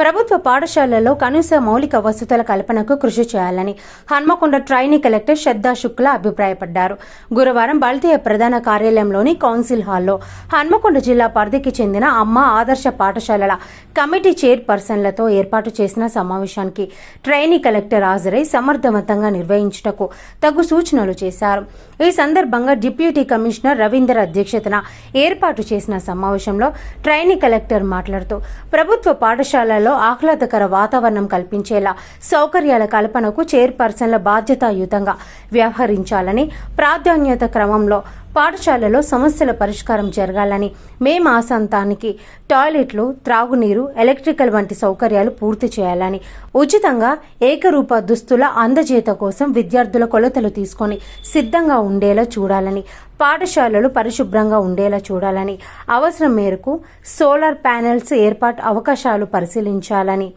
ప్రభుత్వ పాఠశాలల్లో కనీస మౌలిక వసతుల కల్పనకు కృషి చేయాలని హన్మకొండ ట్రైనీ కలెక్టర్ శ్రద్ధా శుక్ల అభిప్రాయపడ్డారు. గురువారం బల్తీయ ప్రధాన కార్యాలయంలోని కౌన్సిల్ హాల్లో హన్మకొండ జిల్లా పరిధికి చెందిన అమ్మ ఆదర్శ పాఠశాలల కమిటీ చైర్పర్సన్లతో ఏర్పాటు చేసిన సమావేశానికి ట్రైనీ కలెక్టర్ హాజరై సమర్థవంతంగా నిర్వహించుటకు తగు సూచనలు చేశారు. ఈ సందర్భంగా డిప్యూటీ కమిషనర్ రవీందర్ అధ్యక్షతన ఏర్పాటు చేసిన సమావేశంలో ట్రైనీ కలెక్టర్ మాట్లాడుతూ ప్రభుత్వ పాఠశాలలో పాఠశాలల్లో ఆహ్లాదకర వాతావరణం కల్పించేలా సౌకర్యాల కల్పనకు చైర్పర్సన్ల బాధ్యతాయుతంగా వ్యవహరించాలని ప్రాధాన్యత క్రమంలో పాఠశాలలో సమస్యల పరిష్కారం జరగాలని మే మాసాంతానికి టాయిలెట్లు త్రాగునీరు ఎలక్ట్రికల్ వంటి సౌకర్యాలు పూర్తి చేయాలని ఉచితంగా ఏకరూప దుస్తుల అందజేత కోసం విద్యార్థుల కొలతలు తీసుకొని సిద్ధంగా ఉండేలా చూడాలని పాఠశాలలు పరిశుభ్రంగా ఉండేలా చూడాలని అవసరం మేరకు సోలార్ ప్యానెల్స్ ఏర్పాటు అవకాశాలు పరిశీలించాలని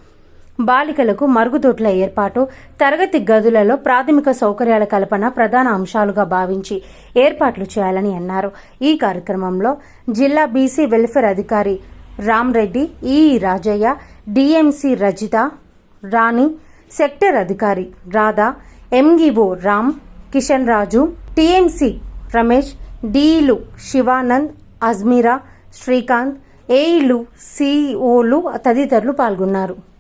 బాలికలకు మరుగుదొడ్ల ఏర్పాటు తరగతి గదులలో ప్రాథమిక సౌకర్యాల కల్పన ప్రధాన అంశాలుగా భావించి ఏర్పాట్లు చేయాలని అన్నారు. ఈ కార్యక్రమంలో జిల్లా బీసీ వెల్ఫేర్ అధికారి Ramreddy E Rajaiah DMC Rajitha Rani sector అధికారి రాధా ఎంఈఓ రామ్ కిషన్ రాజు టీఎంసీ రమేష్ డిఈలు శివానంద్ అజ్మీరా శ్రీకాంత్ ఏఈలు సిఓలు తదితరులు పాల్గొన్నారు.